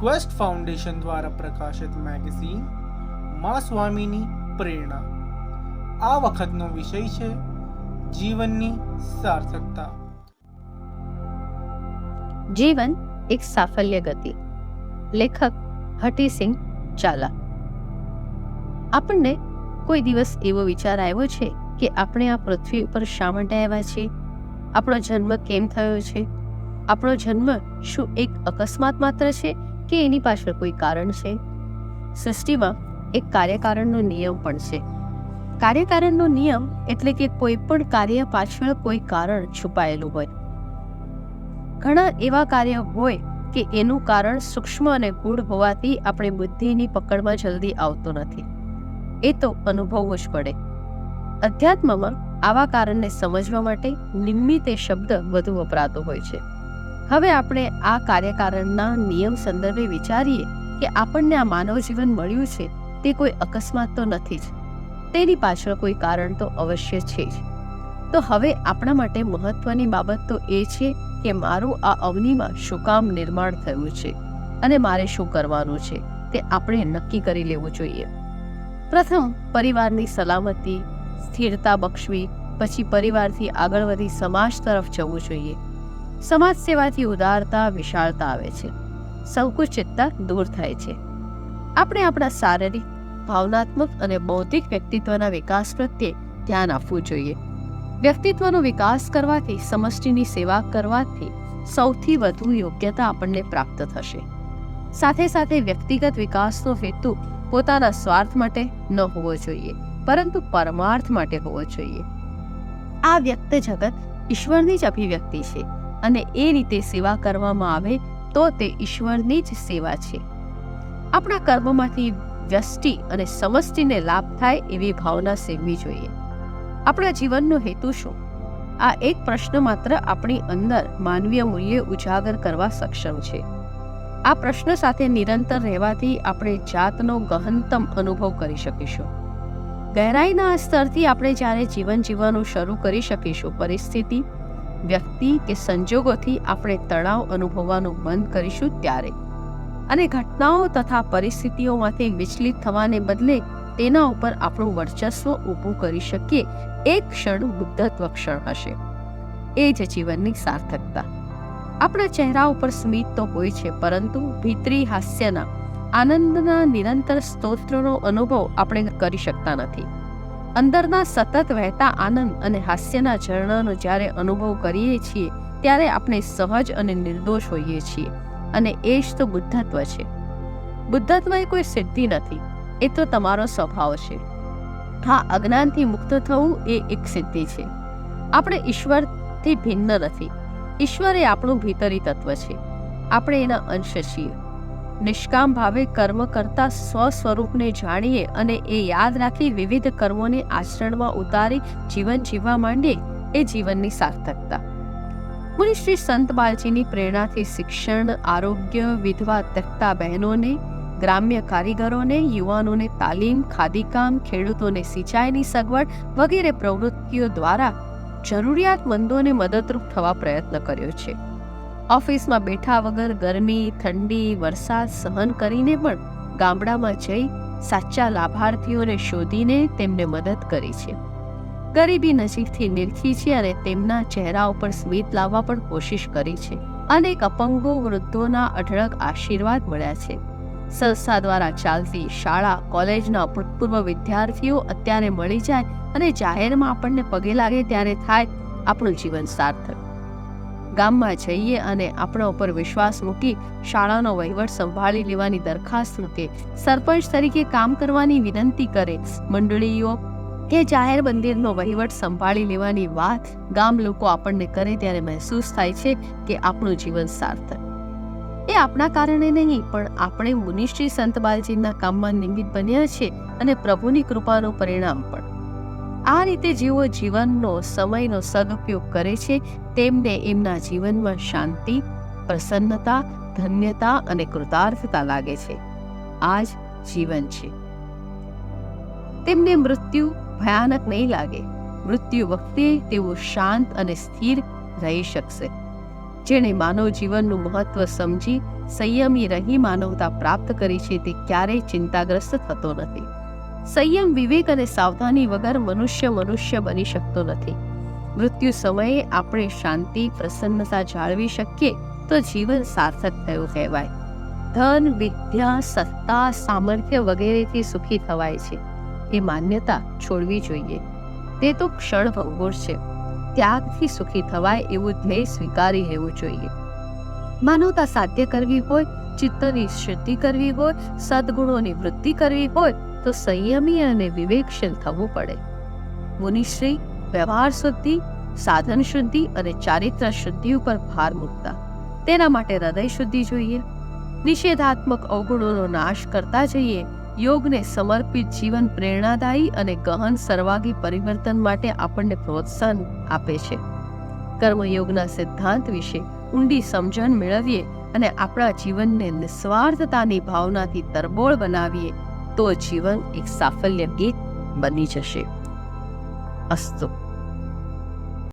Quest foundation દ્વારા પ્રકાશિત magazine મા સ્વામીની પ્રેરણા. આ વખતનો વિષય છે જીવનની સાર્થકતા. જીવન એક સાફલ્ય ગતિ. લેખક હટીસિંહ ચાલા આપણને કોઈ દિવસ એવો વિચાર આવ્યો છે કે આપણે આ પૃથ્વી ઉપર શા માટે આવ્યા છીએ? આપણો જન્મ કેમ થયો છે? આપણો જન્મ શું એક અકસ્માત માત્ર છે કે એની પાછળ કોઈ કારણ છે? સૃષ્ટિમાં એક કાર્યકારણનો નિયમ પણ છે. કાર્યકારણનો નિયમ એટલે કે કોઈ પણ કાર્ય પાછળ કોઈ કારણ છુપાયેલું હોય. ઘણા એવા કાર્ય હોય કે એનું કારણ સૂક્ષ્મ અને ગૂઢ હોવાથી આપણે બુદ્ધિની પકડમાં જલ્દી આવતો નથી. એ તો અનુભવવું જ પડે. અધ્યાત્મમાં આવા કારણને સમજવા માટે નિમિત્તે શબ્દ વધુ વપરાતો હોય છે. હવે આપણે આ કાર્યકારણના નિયમ સંદર્ભે વિચારીએ કે આપણને આ માનવ જીવન મળ્યું છે તે કોઈ અકસ્માત તો નથી જ. તેની પાછળ કોઈ કારણ તો અવશ્ય છે જ. તો હવે આપણા માટે મહત્વની બાબત તો એ છે કે મારું આ અવનીમાં શું કામ નિર્માણ થયું છે અને મારે શું કરવાનું છે તે આપણે નક્કી કરી લેવું જોઈએ. પ્રથમ, પરિવારની સલામતી, સ્થિરતા બક્ષવી, પછી પરિવારથી આગળ વધી સમાજ તરફ જવું જોઈએ. સમાજ સેવાથી ઉદારતા, વિશાળતા આવે છે. સંકુચિતતા દૂર થાય છે. આપણે આપણા શારીરિક, ભાવનાત્મક અને બૌદ્ધિક વ્યક્તિત્વના વિકાસ પ્રત્યે ધ્યાન આપવું જોઈએ. વ્યક્તિત્વનો વિકાસ કરવાથી, સમષ્ટિની સેવા કરવાથી સૌથી વધુ યોગ્યતા આપણને પ્રાપ્ત થશે. સાથે સાથે વ્યક્તિગત વિકાસનો હેતુ પોતાના સ્વાર્થ માટે ન હોવો જોઈએ, પરંતુ પરમાર્થ માટે હોવો જોઈએ. આ વ્યક્ત જગત ઈશ્વરની જ અભિવ્યક્તિ છે. અને એ રીતે સેવા કરવામાં આવે તો તે ઈશ્વરની જ સેવા છે. આપણા કર્મમાંથી વ્યષ્ટિ અને સમષ્ટિને લાભ થાય એવી ભાવના સેવવી જોઈએ. આપણા જીવનનો હેતુ શું? આ એક પ્રશ્ન માત્ર આપણી અંદર માનવીય મૂલ્ય ઉજાગર કરવા સક્ષમ છે. આ પ્રશ્ન સાથે નિરંતર રહેવાથી આપણે જાતનો ગહનતમ અનુભવ કરી શકીશું. ગહેરાઈના સ્તરથી આપણે જ્યારે જીવન જીવવાનું શરૂ કરી શકીશું પરિસ્થિતિ વ્યક્તિ કે સંજોગોથી આપણે તણાવ અનુભવવાનું બંધ કરીશું ત્યારે. અને ઘટનાઓ તથા પરિસ્થિતિઓમાંથી વિચલિત થવાને બદલે તેના ઉપર આપણું વર્ચસ્વ ઊભું કરી શકીએ. એક ક્ષણ બુદ્ધત્વ ક્ષણ હશે. એ જ જીવનની સાર્થકતા. આપણા ચહેરા ઉપર સ્મિત તો હોય છે, પરંતુ ભીતરી હાસ્યના, આનંદના નિરંતર સ્તોત્રનો અનુભવ આપણે કરી શકતા નથી. અંદરના સતત વહેતા આનંદ અને હાસ્યના ઝરણાનો જ્યારે અનુભવ કરીએ છીએ, ત્યારે આપણે સહજ અને નિર્દોષ હોઈએ છીએ. અને એ જ તો બુદ્ધત્વ છે. બુદ્ધત્વ એ કોઈ સિદ્ધિ નથી. એ તો તમારો સ્વભાવ છે. હા, અજ્ઞાનથી મુક્ત થવું એ એક સિદ્ધિ છે. આપણે ઈશ્વરથી ભિન્ન નથી. ઈશ્વર એ આપણું ભીતરી તત્વ છે. આપણે એના અંશ છીએ. નિષ્કામ ભાવે કર્મ કરતા સ્વ સ્વરૂપને જાણીએ અને એ યાદ રાખી વિવિધ કર્મોને આચરણમાં ઉતારી જીવન જીવવા માંડીએ એ જીવનની સાર્થકતા. મુનિ શ્રી સંત બાલજીની પ્રેરણાથી શિક્ષણ, આરોગ્ય, વિધવા તકતા બહેનોને, ગ્રામ્ય કારીગરોને, યુવાનોને તાલીમ, ખાદીકામ, ખેડૂતોને સિંચાઈની સગવડ વગેરે પ્રવૃત્તિઓ દ્વારા જરૂરિયાતમંદોને મદદરૂપ થવા પ્રયત્ન કર્યો છે. ઓફિસમાં બેઠા વગર ગરમી, ઠંડી, વરસાદ સહન કરીને પણ ગામડામાં જઈ સાચા લાભાર્થીઓને શોધીને તેમને મદદ કરી છે. ગરીબી નજીકથી નિરખી છે અને તેમના ચહેરા ઉપર સ્મિત લાવવા પણ કોશિશ કરી છે. અનેક અપંગો વૃદ્ધોના અઢળક આશીર્વાદ મળ્યા છે. સંસ્થા દ્વારા ચાલતી શાળા, કોલેજના ભૂતપૂર્વ વિદ્યાર્થીઓ અત્યારે મળી જાય અને જાહેરમાં આપણને પગે લાગે ત્યારે થાય આપણું જીવન સાર્થક. ગામમાં જઈએ અને આપણા ઉપર વિશ્વાસ મૂકી શાળાનો વહીવટ સંભાળી લેવાની દરખાસ્ત મૂકે સરપંચ તરીકે કામ કરવાની વિનંતી કરે. મંડળીઓ કે જાહેર મંદિરનો વહીવટ સંભાળી લેવાની વાત ગામ લોકો આપણને કરે ત્યારે મહેસૂસ થાય છે કે આપણું જીવન સાર્થક. એ આપણા કારણે નહીં, પણ આપણે મુનિશ્રી સંત બાલજીના કામમાં નિમિત્ત બન્યા છે અને પ્રભુની કૃપાનું પરિણામ પણ. આ રીતે જેઓ જીવનનો સમયનો સદુપયોગ કરે છે, તેમને એમના જીવનમાં શાંતિ, પ્રસન્નતા, ધન્યતા અને કૃતાર્થતા લાગે છે. આ જ જીવન છે. તેમને મૃત્યુ ભયાનક નહીં લાગે. મૃત્યુ વખતે તેઓ શાંત અને સ્થિર રહી શકશે. જેણે માનવ જીવનનું મહત્વ સમજી સંયમી રહી માનવતા પ્રાપ્ત કરી છે, તે ક્યારેય ચિંતાગ્રસ્ત થતો નથી. સંયમ, વિવેક અને સાવધાની વગર મનુષ્ય મનુષ્ય બની શકતો નથી. મૃત્યુ સમયે આપણે શાંતિ, પ્રસન્નતા જાળવી શકીએ તો જીવન સાર્થક થયું કહેવાય. ધન, વિદ્યા, સત્તા, સામર્થ્ય વગેરેથી સુખી થવાય છે. એ માન્યતા છોડવી જોઈએ. તે તો ક્ષણ ભંગુર છે. ત્યાગથી સુખી થવાય એવું ધ્યેય સ્વીકારી લેવું જોઈએ. માનવતા સાધ્ય કરવી હોય, ચિત્તની શુદ્ધિ કરવી હોય, સદગુણોની વૃદ્ધિ કરવી હોય તો સંયમી અને વિવેકશીલ થવું પડે. મુનિશ્રી વ્યવહાર શુદ્ધિ, સાધન શુદ્ધિ અને ચારિત્ર શુદ્ધિ ઉપર ભાર મૂકતા. તેના માટે હૃદય શુદ્ધિ જોઈએ. નિષેધાત્મક અવગુણોનો નાશ કરતા જઈએ. યોગને સમર્પિત જીવન પ્રેરણાદાયી અને ગહન સર્વાગી પરિવર્તન માટે આપણને પ્રોત્સાહન આપે છે. કર્મયોગના સિદ્ધાંત વિશે ઊંડી સમજણ મેળવીએ અને આપણા જીવનને નિસ્વાર્થતાની ભાવનાથી તરબોળ બનાવીએ. તો જીવન એક સાફલ્ય ગીત બની જશે. અસ્તુ.